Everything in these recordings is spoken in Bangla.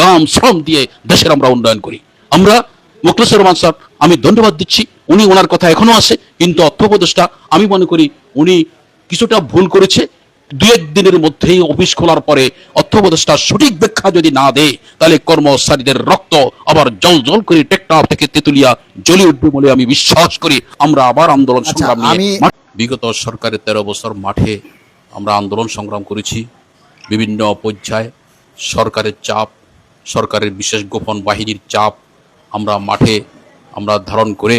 গাম শ্রম দিয়ে দেশের আমরা উন্নয়ন করি। আমরা মুখলেসুর রহমান স্যার আমি ধন্যবাদ দিচ্ছি। উনি ওনার কথা এখনও আছে কিন্তু অর্থ উপদেষ্টা আমি মনে করি উনি কিছুটা ভুল করেছে। দু দিনের মধ্যেই অফিস খোলার পরে অর্থ সঠিক ব্যাখ্যা যদি না দেয় তাহলে কর্মচারীদের রক্ত আবার জল জল করে টেকটাপ থেকে তেতুলিয়া জ্বলে উঠবে বলে আমি বিশ্বাস করি। আমরা আবার আন্দোলন আচ্ছা, সংগ্রাম নিয়ে বিগত সরকারের তেরো বছর মাঠে আমরা আন্দোলন সংগ্রাম করেছি। বিভিন্ন পর্যায়ে সরকারের চাপ সরকারের বিশেষ গোপন বাহিনীর চাপ আমরা মাঠে আমরা ধারণ করে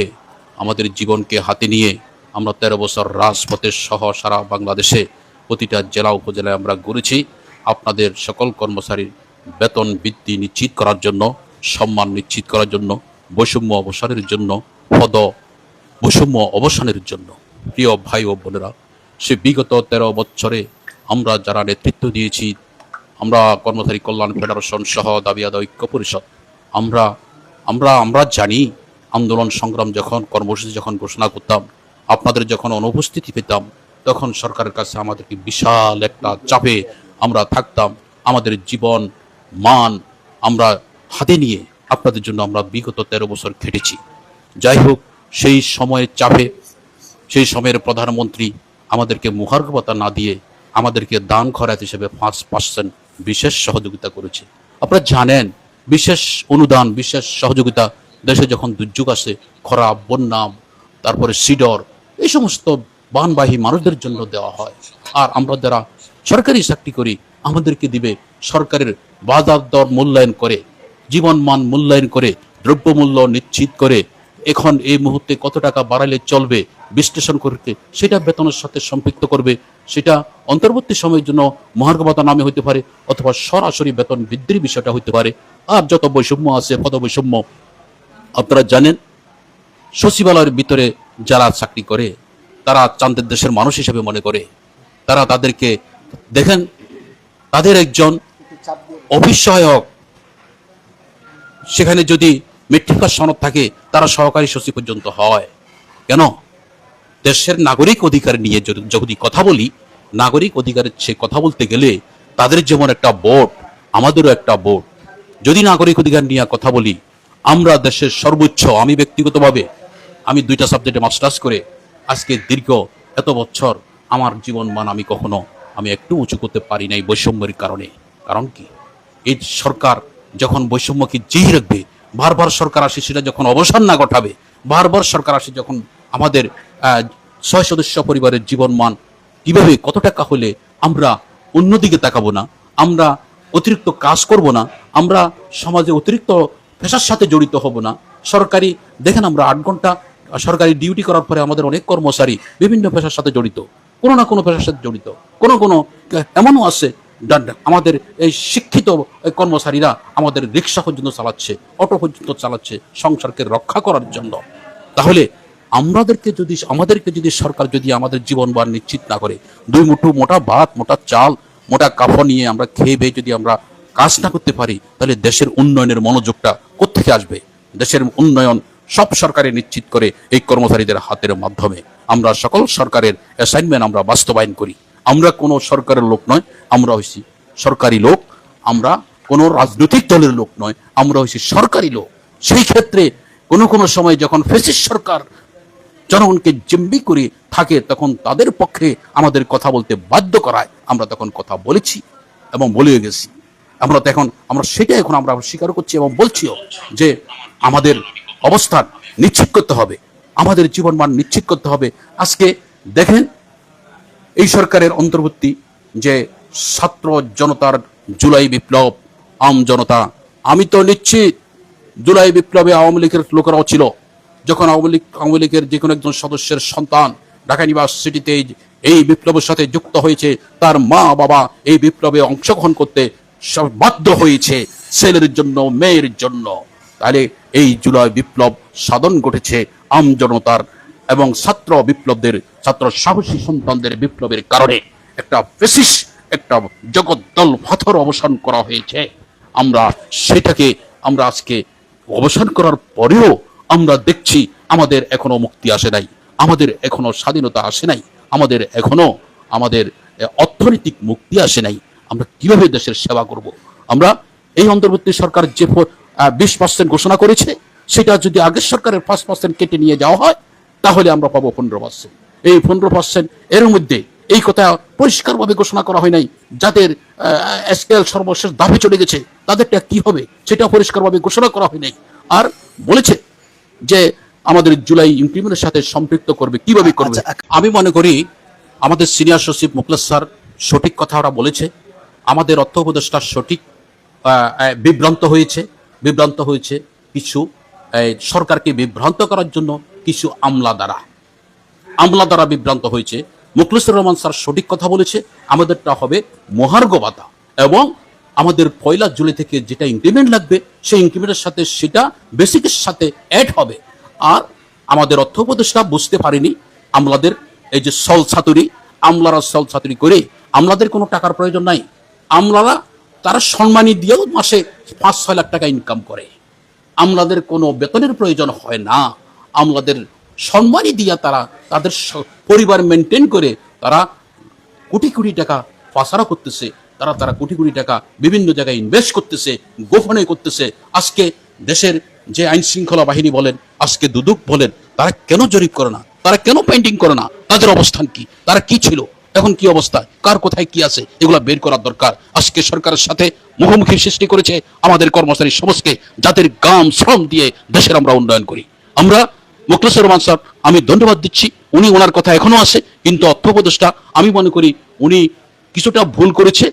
আমাদের জীবনকে হাতে নিয়ে আমরা তেরো বছর রাজপথের সহ সারা বাংলাদেশে প্রতিটা জেলা উপজেলায় আমরা ঘুরেছি। আপনাদের সকল কর্মচারীর বেতন বৃদ্ধি নিশ্চিত করার জন্য, সম্মান নিশ্চিত করার জন্য, বৈষম্য অবসানের জন্য, পদ বৈষম্য অবসানের জন্য। প্রিয় ভাই ও বোনেরা, সে বিগত তেরো বছরে আমরা যারা নেতৃত্ব দিয়েছি আমরা কর্মচারী কল্যাণ ফেডারেশন সহ দাবি আদায় ঐক্য পরিষদ। আমরা আমরা আমরা জানি আন্দোলন সংগ্রাম যখন, কর্মসূচি যখন ঘোষণা করতাম, আপনাদের যখন অনুপস্থিতি পেতাম, তখন সরকারের কাছে আমাদেরকে বিশাল একটা চাপে আমরা থাকতাম। আমাদের জীবন, মান আমরা হাতে নিয়ে আপনাদের জন্য আমরা বিগত তেরো বছর খেটেছি। যাই হোক, সেই সময়ের চাপে, সেই সময়ের প্রধানমন্ত্রী আমাদেরকে মুখার্গবতা না দিয়ে আমাদেরকে দান খরাত হিসেবে পাঁচ পার্সেন্ট বিশেষ সহযোগিতা করেছে। আপনারা জানেন, বিশেষ অনুদান, বিশেষ সহযোগিতা দেশে যখন দুর্যোগ আসে, খরা, বন্যা, তারপরে সিডর, এই সমস্ত বানবাহী মানুষদের জন্য দেওয়া হয়। আর আমরা যারা সরকারি চাকরি করি, আমাদেরকে দিবে সরকারের বাজার দর মূল্যায়ন করে, জীবনমান মূল্যায়ন করে, দ্রব্যমূল্য নিশ্চিত করে, এখন এই মুহূর্তে কত টাকা বাড়ালে চলবে বিশ্লেষণ করতে, সেটা বেতনের সাথে সম্পৃক্ত করবে, সেটা অন্তর্বর্তী সময়ের জন্য মহার্গবতা নামে হতে পারে, অথবা সরাসরি বেতন বৃদ্ধির বিষয়টা হইতে পারে। আর যত বৈষম্য আছে পদ বৈষম্য আপনারা জানেন, সচিবালয়ের ভিতরে যারা চাকরি করে, তারা চান্দের দেশের মানুষ হিসেবে মনে করে। তারা তাদেরকে, দেখেন, তাদের একজন অফিস সহায়ক সেখানে যদি মেট্রিক পাস সনদ থাকে, তারা সহকারী সচিব পর্যন্ত হয়। কেন? দেশের নাগরিক অধিকার নিয়ে যদি কথা বলি, নাগরিক অধিকারের সে কথা বলতে গেলে তাদের যেমন একটা বোর্ড, আমাদেরও একটা বোর্ড। যদি নাগরিক অধিকার নিয়ে কথা বলি, আমরা দেশের সর্বোচ্চ, আমি ব্যক্তিগতভাবে, আমি দুইটা সাবজেক্টে মাস্টার্স করে আজকে দীর্ঘ এত বছর আমার জীবন মান আমি কখনো, আমি একটু উঁচু করতে পারি নাই বৈষম্যের কারণে। কারণ কি? এই সরকার যখন বৈষম্যকে জিয়ে রাখবে, বারবার সরকার আসে সেটা যখন অবসান না ঘটাবে, বারবার সরকার আসে যখন আমাদের ছয় সদস্য পরিবারের জীবন মান কীভাবে, কত টাকা হলে আমরা অন্যদিকে তাকাবো না? আমরা অতিরিক্ত কাজ করব না? আমরা সমাজে অতিরিক্ত পেশার সাথে জড়িত হব না? সরকারি, দেখেন আমরা আট ঘণ্টা সরকারি ডিউটি করার পরে আমাদের অনেক কর্মচারী বিভিন্ন পেশার সাথে জড়িত। কোনো না কোনো পেশার সাথে জড়িত। কোনো কোনো, এমনও আছে আমাদের এই শিক্ষিত কর্মচারীরা আমাদের রিক্সা পর্যন্ত চালাচ্ছে, অটো পর্যন্ত চালাচ্ছে সংসারকে রক্ষা করার জন্য। তাহলে আমাদেরকে যদি আমাদেরকে যদি সরকার যদি আমাদের জীবনবার নিশ্চিত না করে, দুই মুঠো মোটা ভাত, মোটা চাল, মোটা কাপড় নিয়ে আমরা খেয়ে বেয়ে যদি আমরা কাজ না করতে পারি, তাহলে দেশের উন্নয়নের মনোযোগটা কোত্থেকে আসবে? দেশের উন্নয়ন সব সরকারে নিশ্চিত করে এই কর্মচারীদের হাতের মাধ্যমে। আমরা সকল সরকারের অ্যাসাইনমেন্ট আমরা বাস্তবায়ন করি। আমরা কোনো সরকারের লোক নয়, আমরা হইছি সরকারি লোক, আমরা কোনো রাজনৈতিক দলের লোক নয়, আমরা হইছি সরকারি লোক। সেই ক্ষেত্রে কোনো কোনো সময় যখন ফেসিস সরকার জনগণকে জিম্বি করে থাকে, তখন তাদের পক্ষে আমাদের কথা বলতে বাধ্য করায়। আমরা তখন কথা বলেছি এবং বলেও গেছি। আমরা তো এখন, আমরা সেটা এখন আমরা স্বীকার করছি এবং বলছিও যে আমাদের অবস্থান নিশ্চিত করতে হবে। আমাদের জীবনমান নিশ্চিত করতে হবে। আজকে দেখেন, এই সরকারের অন্তর্বর্তী যে ছাত্র জনতার জুলাই বিপ্লব, আম জনতা, আমি তো নিশ্চিত জুলাই বিপ্লবে আওয়ামী লীগের লোকেরাও ছিল। যখন আওয়ামী লীগ, আওয়ামী লীগের যে কোনো একজন সদস্যের সন্তান ঢাকা ইউনিভার্সিটিতে এই- বিপ্লবের সাথে যুক্ত হয়েছে, তার মা বাবা এই বিপ্লবে অংশগ্রহণ করতে বাধ্য হয়েছে ছেলের জন্য, মেয়ের জন্য। তাহলে এই জুলাই বিপ্লব সাধন ঘটেছে আম জনতার এবং ছাত্র বিপ্লবদের, ছাত্র সাহসী সন্তানদের বিপ্লবের কারণে। একটা বেশিস একটা জগদ্দল পাথর অবসান করা হয়েছে। আমরা সেটাকে, আমরা আজকে অবসান করার পরেও আমরা দেখছি, আমাদের এখনও মুক্তি আসে নাই। আমাদের এখনও স্বাধীনতা আসে নাই। আমাদের এখনও আমাদের অর্থনৈতিক মুক্তি আসে নাই। আমরা কীভাবে দেশের সেবা করব? আমরা এই অন্তর্বর্তী সরকার যে বিশ পার্সেন্ট ঘোষণা করেছে, সেটা যদি আগের সরকারের পাঁচ পার্সেন্ট কেটে নিয়ে যাওয়া হয়, তাহলে আমরা পাবো পনেরো পার্সেন্ট। এই পনেরো পার্সেন্ট এর মধ্যে এই কথা পরিষ্কারভাবে ঘোষণা করা হয় নাই। যাদের স্কেল সর্বশেষ দাবি চলে গেছে, তাদেরটা কি হবে সেটা পরিষ্কারভাবে ঘোষণা করা হয় নাই। আর বলেছে যে আমাদের জুলাই ইনক্রিমেন্টের সাথে সম্পৃক্ত করবে কীভাবে করবে? আচ্ছা, আমি মনে করি আমাদের সিনিয়র সচিব মুখলেস স্যার সঠিক কথা ওরা বলেছে। আমাদের অর্থ উপদেষ্টা সঠিক বিভ্রান্ত হয়েছে। বিভ্রান্ত হয়েছে কিছু সরকারকে বিভ্রান্ত করার জন্য কিছু আমলা দ্বারা আমলা দ্বারা বিভ্রান্ত হয়েছে। মুখলিসুর রহমান স্যার সঠিক কথা বলেছে। আমাদেরটা হবে মহার্ঘ ভাতা এবং আমাদের পয়লা জুলাই থেকে যেটা ইনক্রিমেন্ট লাগবে, সেই ইনক্রিমেন্টের সাথে সেটা বেসিকের সাথে অ্যাড হবে। আর আমাদের অর্থ উপদেষ্টা বুঝতে পারেনি, আমলাদের এই যে সল ছাতুরি, আমলারা সল ছাতুরি করে আমলাদের কোনো টাকার প্রয়োজন নাই। আমলারা তারা সম্মানী দিয়েও মাসে পাঁচ, ছয় লাখ টাকা ইনকাম করে। আমলাদের কোনো বেতনের প্রয়োজন হয় না। আমলাদের সম্মানই দিয়া তারা তাদের পরিবার মেনটেন করে তারা কোটি কোটি টাকা পাচারা করতেছে। তারা তারা কোটি কোটি টাকা বিভিন্ন জায়গায় ইনভেস্ট করতেছে, গোপনে করতেছে। আজকে দেশের যে আইন শৃঙ্খলা বাহিনী বলেন, আজকে দুদুক বলেন, তারা কেন জরিপ করে না? তারা কেন পেন্টিং করে না? তাদের অবস্থান কি? তারা কি ছিল? এখন কি অবস্থা? কার কোথায় কি আছে? এগুলা বের করার দরকার। আজকে সরকারের সাথে মুখোমুখি সৃষ্টি করেছে আমাদের কর্মচারী সমাজকে, যাদের গাম শ্রম দিয়ে দেশের আমরা উন্নয়ন করি। আমরা মুখলেসুর রহমান স্যার, আমি ধন্যবাদ দিচ্ছি। উনি ওনার কথা এখনও আছে, কিন্তু অর্থ উপদেষ্টা, আমি মনে করি উনি কিছুটা ভুল করেছে।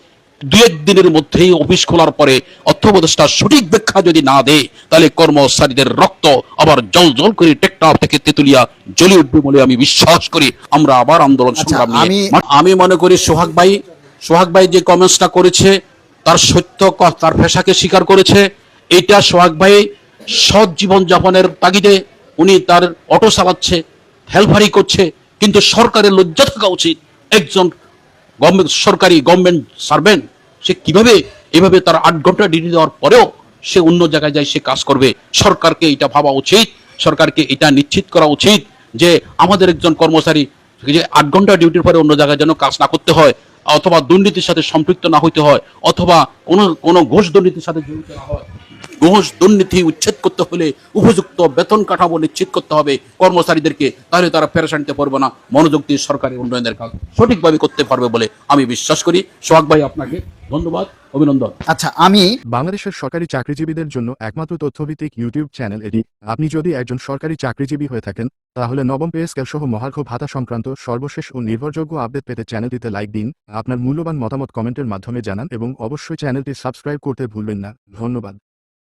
দু এক দিনের মধ্যেই অফিস খোলার পরে অর্থ উপদেষ্টা সঠিক ব্যাখ্যা যদি না দেয় তাহলে কর্মচারীদের রক্ত আবার জল জল করে টেকটাপ থেকে তেতুলিয়া জ্বলে উঠবে বলে আমি বিশ্বাস করি। আমরা আবার আন্দোলন আচ্ছা, সংগ্রাম আমি- আমি মনে করি সোহাগ ভাই সোহাগ ভাই যে কমেন্টসটা করেছে তার সত্য তার পেশাকে স্বীকার করেছে। এটা সোহাগ ভাই সৎ জীবন যাপনের তাগিদে উনি তার অটো চালাচ্ছে হেলফারি করছে কিন্তু সরকারের লজ্জা থাকা উচিত। একজন গভর্নমেন্ট, সরকারি গভর্নমেন্ট সার্ভেন্ট, সে কীভাবে এভাবে তার আট ঘণ্টা ডিউটি দেওয়ার পরেও সে অন্য জায়গায় যায়, সে কাজ করবে? সরকারকে এটা ভাবা উচিত, সরকারকে এটা নিশ্চিত করা উচিত যে আমাদের একজন কর্মচারী যে আট ঘণ্টা ডিউটির পরে অন্য জায়গায় যেন কাজ না করতে হয়, অথবা দুর্নীতির সাথে সম্পৃক্ত না হইতে হয়, অথবা কোনো কোনো ঘোষ দুর্নীতির সাথে জড়িত না হয়। ঘোষ দুর্নীতি উচ্ছেদ করতে হলে উপযুক্ত বেতন কাঠামো নিশ্চিত করতে হবে। কর্মচারীদেরকে তাহলে তারা পেরেশান নিতে পারবে না। মনোযোগ দিয়ে সরকারি উন্নয়নের কাজ সঠিকভাবে করতে পারবে বলে আমি বিশ্বাস করি। সোহাগ ভাই আপনাকে ধন্যবাদ অভিনন্দন। আচ্ছা আমি বাংলাদেশের সরকারি চাকরিজীবীদের জন্য একমাত্র তথ্যভিত্তিক ইউটিউব চ্যানেল এটি। আপনি যদি একজন সরকারি চাকরিজীবী হয়ে থাকেন তাহলে নবম পে স্কেল সহ মহার্ঘ ভাতা সংক্রান্ত সর্বশেষ ও নির্ভরযোগ্য আপডেট পেতে চ্যানেলটিতে লাইক দিন আপনার মূল্যবান মতামত কমেন্টের মাধ্যমে জানান এবং অবশ্যই চ্যানেলটি সাবস্ক্রাইব করতে ভুলবেন না। ধন্যবাদ।